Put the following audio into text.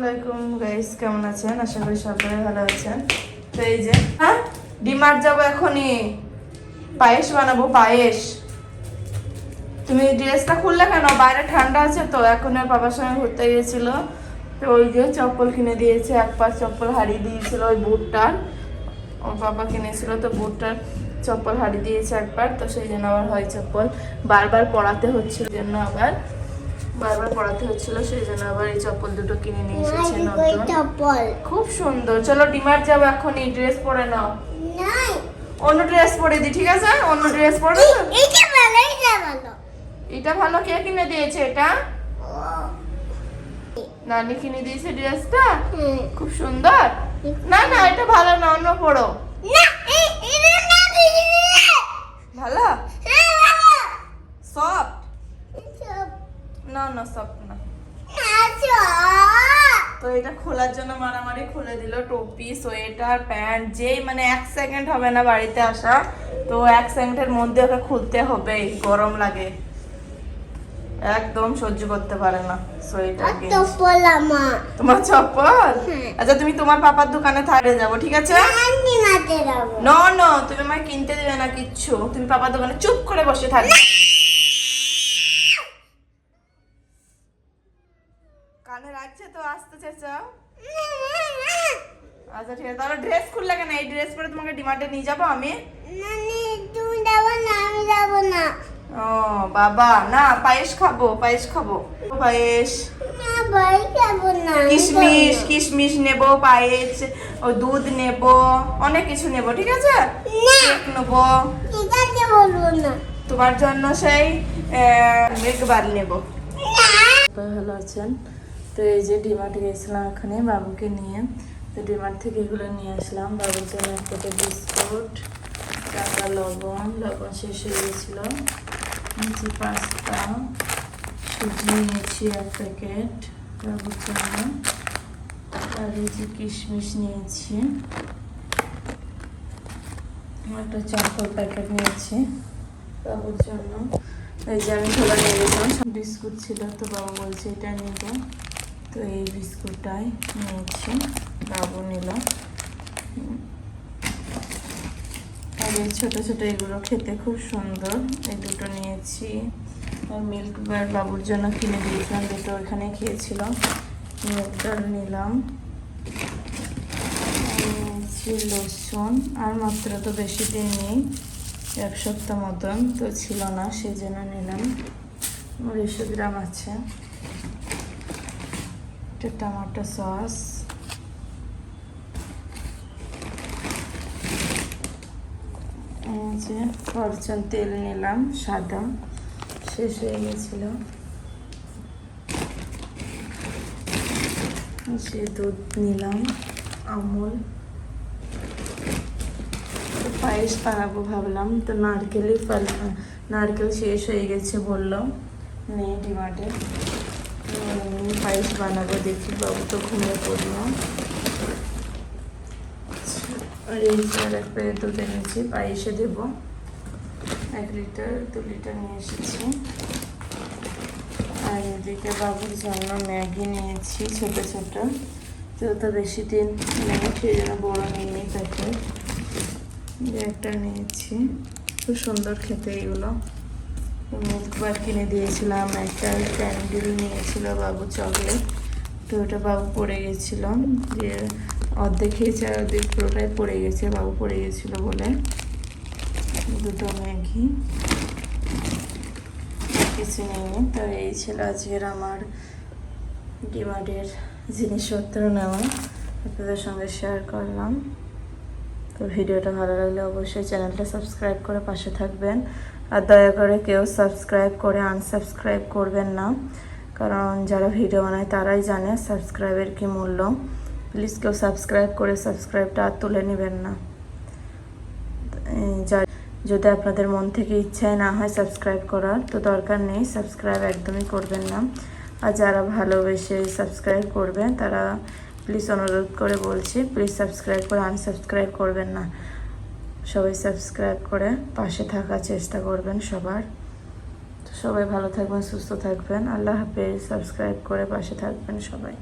আসসালামাইকুম গাইস কেমন আছেন? আশা করি সবাই ভালো আছেন। তো এই যে হ্যাঁ? ডিমার্ট যাব এখনই। পায়েস বানাবো, পায়েস। তুমি ড্রেসটা খুললে কেন? বাইরে ঠান্ডা আছে তো, এখন আর বাবার সঙ্গে ঘুরতে গিয়েছিল। তো ওই যে চপ্পল কিনে দিয়েছে, এক পাঁচ চপ্পল হারিয়ে দিয়েছিল ওই বুটটার। ওর বাবা কিনেছিল তো বুটটার চপ্পল হারিয়ে দিয়েছে একবার, তো সেই জন্য আবার হয় চপ্পল। বারবার পড়াতে হচ্ছিল জন্য আবার বারবার পরাতে হচ্ছিল সেই জন্য আবার এই চপ্পল দুটো কিনে নিয়ে এসেছে নতুন। চপ্পল। খুব সুন্দর। চলো ডিমার্ট যাব এখন এই ড্রেস পরে নাও। অন্য ড্রেস পরে দি ঠিক আছে? অন্য ড্রেস পরে এই- এইটা ভালো এইটা ভালো। এটা ভালো কে কিনে দিয়েছে এটা? নানি কিনে দিয়েছে ড্রেসটা। খুব সুন্দর? না না এটা ভালো না অন্য পড়ো ভালো? হ্যাঁ ভালো। সব? না না সফট না। না তো এটা খোলার জন্য মারামারি খুলে দিল টুপি সোয়েটার প্যান্ট যেই মানে এক সেকেন্ড হবে না বাড়িতে আসা তো এক সেকেন্ডের মধ্যে ওকে খুলতে হবে গরম লাগে। একদম সহ্য করতে পারে না সোয়েটার তোমার চপ্পল? হ্যাঁ। আচ্ছা তুমি তোমার পাপার দোকানে থাকতে যাব ঠিক আছে? নো নো তুমি আমায় কিনতে দেবে না কিচ্ছু। তুমি পাপার দোকানে চুপ করে বসে থাকবে কানে রাখছে তো আসতে চেঁচাও আচ্ছা ঠিক আছে তাহলে ড্রেস খুললে কেন? এই ড্রেস পরে তোমাকে ডিমার্টে নিয়ে যাব আমি? তুমি যাব না আমি যাব না। ও বাবা। না পায়েস খাব পায়েস খাব। পায়েস। কিশমিশ কিশমিশ নেব পায়েস ও দুধ নেব অনেক কিছু নেব ঠিক আছে? কেক নেব। তোমার জন্য সেই মিল্ক বার নেব। ভালো আছেন। তো এই যে ডিমার্ট গিয়েছিলাম ওখানে বাবুকে নিয়ে, তো ডিমার্ট থেকে এগুলো নিয়ে আসলাম। বাবুর জন্য এক প্যাকেট বিস্কুট টাকা লবণ লবণ শেষ হয়ে গেছিল। নিচে পাস্তা সুজি নিয়েছি এক প্যাকেট বাবুর জন্য। আর এই যে কিশমিশ নিয়েছি। একটা চকোর প্যাকেট নিয়েছি বাবুর জন্য। এই যে আমি খোলা নিয়ে গেছিলাম বিস্কুট ছিল, তো বাবা বলছে এটা নেব। তো এই বিস্কুটটাই নিয়েছি, বাবু নিল। আর এই ছোটো ছোটো এগুলো খেতে খুব সুন্দর। এই দুটো নিয়েছি। আর মিল্ক বার বাবুর জন্য কিনে দিয়েছিলাম, দুটো ওখানে খেয়েছিল। মিল্ক বার নিলাম। নিয়েছি লসুন, আর মাত্র তো বেশি দিন নেই এক সপ্তাহ মতন তো ছিল না সেই জন্য নিলাম দুশো গ্রাম আছে। একটা টমেটো সস। যে ফরচুন তেল নিলাম সাদা। শেষ হয়ে গেছিল। সে দুধ নিলাম আমুল। পায়েস বানাবো ভাবলাম তো নারকেলই নারকেল শেষ হয়ে গেছে বললাম নেই ডিমার্টে। উম, পায়েস বানাবো, দেখি বাবু তো ঘুমিয়ে পড়ল। আর এই আর এক প্যাকেট দুধ এনেছি, পায়েসে দেবো। এক লিটার দু লিটার নিয়ে এসেছি। আর এদিকে বাবুর জন্য ম্যাগি নিয়েছি, ছোট ছোট। তো বেশি দিন নেই সেই জন্য বড়ো নিয়ে যে একটা নিয়েছি। খুব সুন্দর খেতে এগুলো। মিল্ক বার কিনে দিয়েছিলাম, একটা ক্যান্ডেল নিয়েছিল বাবু চকলেট। তো ওটা বাবু পড়ে গেছিল, যে অর্ধেক খেয়েছে আর অর্ধেক পুরোটাই পড়ে গেছে, বাবু পড়ে গেছিল বলে। দুটো ম্যাগি। কিছু নেই তো এই ছিল আজকের আমার ডিমার্টের জিনিসপত্র নেওয়া। আপনাদের সঙ্গে শেয়ার করলাম। তো ভিডিওটা ভালো লাগলে অবশ্যই চ্যানেলটা সাবস্ক্রাইব করে পাশে থাকবেন। আর দয়া করে কেউ সাবস্ক্রাইব করে আনসাবস্ক্রাইব করবেন না। কারণ যারা ভিডিও বানায় তারাই জানে সাবস্ক্রাইবের কি মূল্য। প্লিজ কেউ সাবস্ক্রাইব করে সাবস্ক্রাইবটা আর তুলে নেবেন না। যদি আপনাদের মন থেকে ইচ্ছায় না হয় সাবস্ক্রাইব করার, তো দরকার নেই, সাবস্ক্রাইব একদমই করবেন না। আর যারা ভালোবেসে সাবস্ক্রাইব করবেন, তারা প্লিজ অনুরোধ করে বলছি, প্লিজ সাবস্ক্রাইব করে আনসাবস্ক্রাইব করবেন না। সবাই সাবস্ক্রাইব করে পাশে থাকার চেষ্টা করবেন সবার। সবাই ভালো থাকবেন, সুস্থ থাকবেন। আল্লাহ হাফেজ, সাবস্ক্রাইব করে পাশে থাকবেন সবাই।